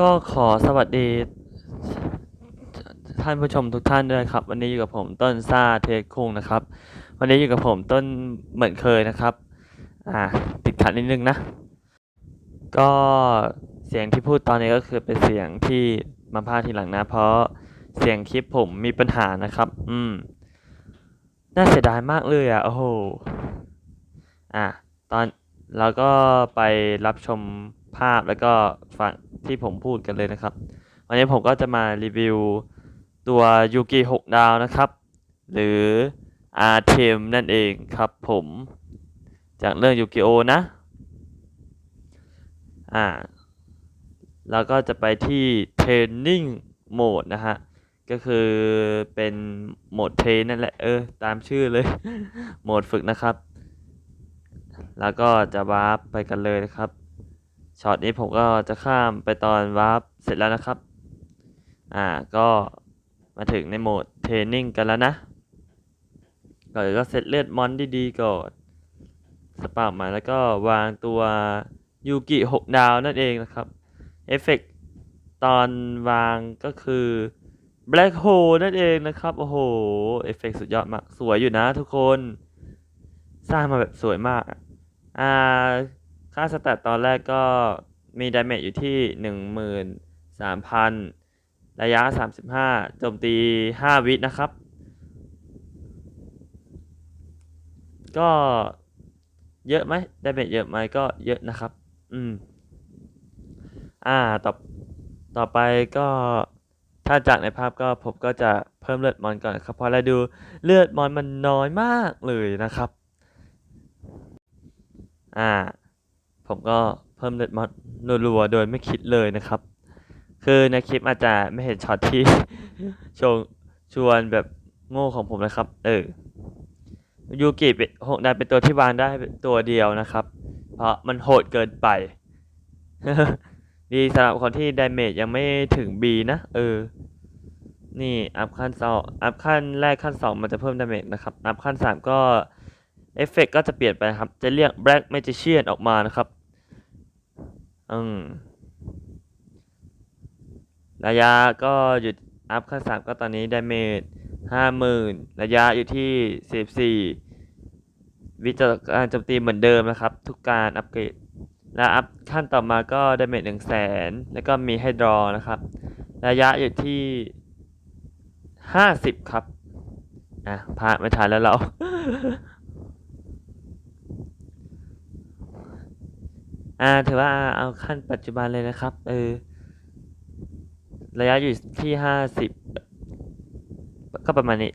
ก็ขอสวัสดีท่านผู้ชมทุกท่านด้วยครับ วันนี้อยู่กับผมต้นซาเทคคุงนะครับ วันนี้อยู่กับผมต้นเหมือนเคยนะครับ อ่าติดขัดนิดนึงนะ ก็เสียงที่พูดตอนนี้ก็คือเป็นเสียงที่มาพาทีหลังนะ เพราะเสียงคลิปผมมีปัญหานะครับ อืม น่าเสียดายมากเลยอะโอ้โหอะตอนเราก็ไปรับชมภาพแล้วก็ฟัง ที่ผมพูดกันเลยนะครับ วันนี้ผมก็จะมารีวิวตัวยูกิ6ดาวนะครับ หรืออาร์เทมนั่นเองครับผมจากเรื่องยูกิโอนะ อ่า แล้วก็จะไปที่เทรนนิ่งโหมดนะฮะ ก็คือเป็นโหมดเทรนนั่นแหละ เออ ตามชื่อเลย โหมดฝึกนะครับ แล้วก็จะวาร์ปไปกันเลยนะครับ ช็อตนี้ผมก็จะข้ามไปตอนวาร์ปเสร็จแล้วนะครับ อ่าก็มาถึงในโหมดเทรนนิ่งกันแล้วนะก่อนก็เซตเลือดมอนดีๆก่อนสปาร์มาแล้วก็วางตัวยูกิ6ดาวนั่นเองนะครับ เอฟเฟกตอนวางก็คือ Black Hole นั่นเองนะครับ โอ้โห เอฟเฟกสุดยอดมาก สวยอยู่นะทุกคน สร้างมาแบบสวยมาก อ่า ค่าสแตทตอนแรกก็มีดาเมจอยู่ที่หนึ่งหมื่นสามพันระยะสามสิบห้าโจมตีห้าวินะครับ ก็เยอะไหมดาเมจเยอะไหมก็เยอะนะครับ อืม อ่า ต่อ ต่อไปก็ถ้าจากในภาพก็ผมก็จะเพิ่มเลือดมอนก่อนครับเพราะเราดูเลือดมอนมันน้อยมากเลยนะครับ อ่า ผมก็เพิ่มเลือดมอนรัวๆโดยไม่คิดเลยนะครับ คือในคลิปอาจจะไม่เห็นช็อตที่ชงชวนแบบโง่ของผมนะครับ เออยูกิเป็นหกดาวเป็นตัวที่วางได้ตัวเดียวนะครับ เพราะมันโหดเกินไป ดีสำหรับคนที่ดาเมจยังไม่ถึง B นะ เออ นี่อัพขั้นสองอัพขั้นแรกขั้นสองมันจะเพิ่มดาเมจนะครับ อัพขั้นสามก็เอฟเฟกก็จะเปลี่ยนไปครับ จะเรียก Black Magician ออกมานะครับ อืมระยะก็หยุดอัพขั้นสามก็ตอนนี้ดาเมจห้าหมื่นระยะอยู่ที่สิบสี่วิจารโจมตีเหมือนเดิมนะครับ ทุกการอัปเกรด และอัพขั้นต่อมาก็ดาเมจหนึ่งแสนแล้วก็มีให้ดรอนะครับ ระยะอยู่ที่ห้าสิบครับ อะพลาดไม่ทันแล้วเรา อ่าถือว่าเอาขั้นปัจจุบันเลยนะครับ เออ ระยะอยู่ที่ห้าสิบก็ประมาณนี้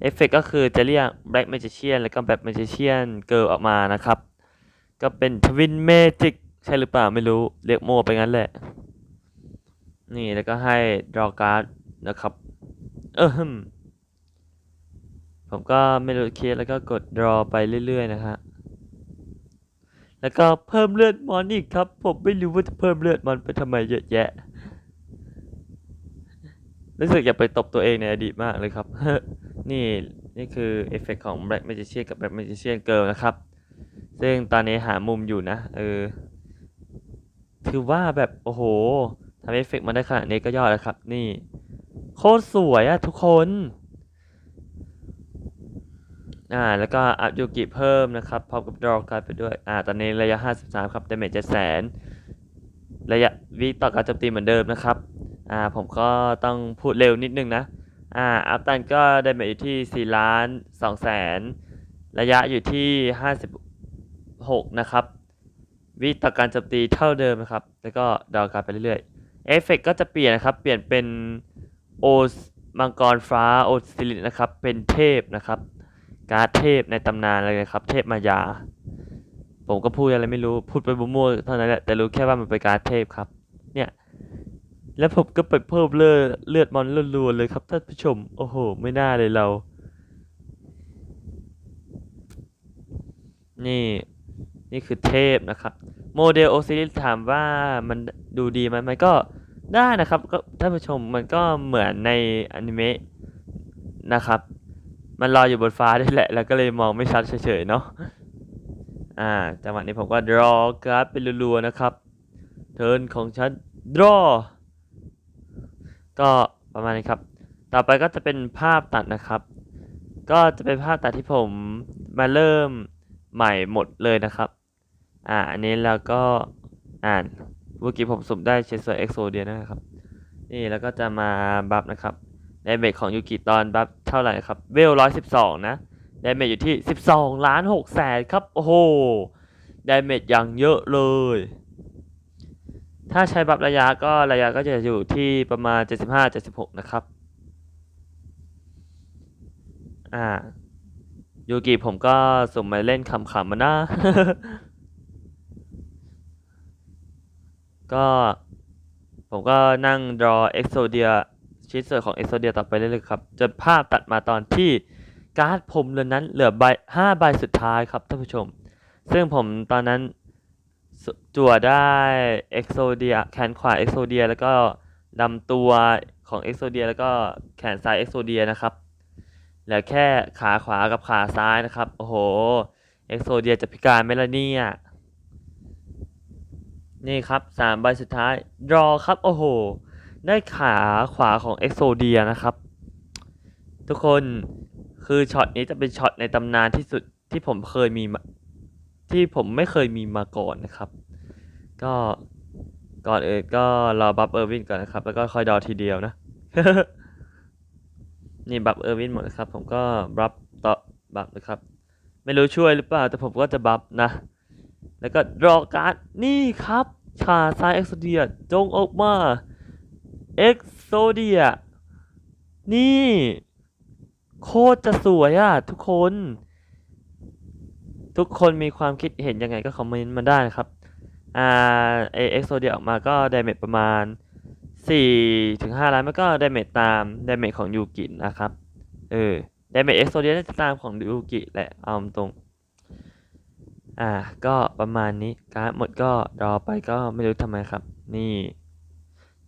เอฟเฟกก็คือจะเรียก Black Magician แล้วก็ Black Magician Girl ออกมานะครับ ก็เป็นทวินเมจิกใช่หรือเปล่าไม่รู้ เรียกโมไปงั้นแหละ นี่แล้วก็ให้ draw card นะครับ เออฮึมผมก็ไม่รู้เคสแล้วก็กด draw ไปเรื่อย ๆ นะฮะ แล้วก็เพิ่มเลือดมอนอีกครับ ผมไม่รู้ว่าจะเพิ่มเลือดมอนไปทำไมเยอะแยะ รู้สึกอยากไปตบตัวเองในอดีตมากเลยครับ นี่นี่คือเอฟเฟกของ Black Magician กับ Black Magician Girl นะครับ ซึ่งตอนนี้หามุมอยู่นะ เออ ถือว่าแบบ โอ้โหทำเอฟเฟกต์มาได้ขนาดนี้ก็ยอดแล้วครับ นี่ โคตรสวยอะทุกคน อ่าแล้วก็อัพยูกิเพิ่มนะครับพร้อมกับดรอการ์ดไปด้วยอ่าตอนนี้ระยะ 53 ครับดาเมจ7แสนระยะวิต่อการโจมตีเหมือนเดิมนะครับอ่าผมก็ต้องพูดเร็วนิดนึงนะอ่าอัพตันก็ดาเมจอยู่ที่ 4 ล้าน2แสนระยะอยู่ที่ 56 นะครับ วิต่อการโจมตีเท่าเดิมนะครับ แล้วก็ดาวการดไปเรื่อยๆเอฟเฟกก็จะเปลี่ยนนะครับ เปลี่ยนเป็นโอมังกรฟ้าโอซิลิตนะครับ เป็นเทพนะครับ การ์ดเทพในตำนานเลยนะครับ เทพมายา ผมก็พูดอะไรไม่รู้พูดไปมั่วเท่านั้นแหละแต่รู้แค่ว่ามันเป็นการ์ดเทพครับ เนี่ยแล้วผมก็ไปเพิ่มเลือดเลือดมอนรัวๆเลยครับท่านผู้ชมโอ้โห ไม่น่าเลยเรา นี่นี่คือเทพนะครับ โมเดลโอซิลิสถามว่ามันดูดีไหมมันก็ได้นะครับก็ท่านผู้ชมมันก็เหมือนในอนิเมะนะครับ มันลอยอยู่บนฟ้าด้วยแหละ แล้วก็เลยมองไม่ชัดเฉยๆเนาะ อ่า จังหวะนี้ผมก็ draw การ์ดเป็นรัวๆนะครับ เทิร์นของฉัน draw ก็ประมาณนี้ครับ ต่อไปก็จะเป็นภาพตัดนะครับ ก็จะเป็นภาพตัดที่ผมมาเริ่มใหม่หมดเลยนะครับ อ่า อันนี้เราก็อ่านเมื่อกี้ผมสุ่มได้เชสเซอร์เอ็กโซเดียนะครับ นี่แล้วก็จะมาบัฟนะครับ ดเมจของยูกิตอนบัฟเท่าไหร่ครับ เวลร้อยสิบสองนะดเมจอยู่ที่สิบสองล้านหกแสนครับ โอ้โหดเมจอย่างเยอะเลย ถ้าใช้บัฟระยะก็ระยะก็จะอยู่ที่ประมาณ75-76นะครับ อ่ายูกิผมก็สุ่มมาเล่นขำๆมานะก็ผมก็นั่งรอ Exodia ชิ้นส่วนของ Exodia ต่อไปเรื่อยๆครับจนภาพตัดมาตอนที่การ์ดผมเหลือนั้นเหลือใบห้าใบสุดท้ายครับท่านผู้ชม ซึ่งผมตอนนั้นจั่วได้ Exodia แขนขวา Exodia แล้วก็ลำตัวของ Exodia แล้วก็แขนซ้าย Exodia นะครับเหลือแค่ขาขวากับขาซ้ายนะครับ โอ้โห Exodia จะพิการไหมล่ะเนี่ยนี่ครับสามใบสุดท้ายรอครับ โอ้โห ได้ขาขวาของ Exodia นะครับ ทุกคนคือช็อตนี้จะเป็นช็อตในตำนานที่สุดที่ผมเคยมีมที่ผมไม่เคยมีมาก่อนนะครับ ก็ก่อนอื่นก็รอบัฟเออร์วินก่อนนะครับ แล้วก็ค่อยดอทีเดียวนะนี่บัฟเออร์วินหมดนะครับ ผมก็บัฟต่อบัฟนะครับ ไม่รู้ช่วยหรือเปล่า แต่ผมก็จะบัฟนะ แล้วก็รอการ์ดนี่ครับขาซ้ายเอ็กโซเดียจงออกมา เอ็กโซเดียนี่ โคตรจะสวยอะทุกคน ทุกคนมีความคิดเห็นยังไงก็คอมเมนต์มาได้นะครับ อ่าเอ็กโซเดียออกมาก็ดเมจประมาณ4ถึง5ล้านมันก็ดเมจตามดเมจของยูกินะครับ เออดเมจเอ็กโซเดียน่าจะตามของยูกิแหละ เอาตรง อ่า ก็ประมาณนี้การ์ดหมดก็รอไปก็ไม่รู้ทำไมครับ นี่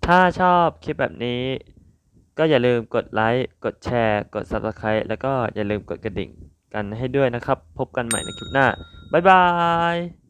ถ้าชอบคลิปแบบนี้ ก็อย่าลืมกดไลค์ กดแชร์ กด Subscribe แล้วก็อย่าลืมกดกระดิ่งกันให้ด้วยนะครับ พบกันใหม่ในคลิปหน้า บ๊ายบาย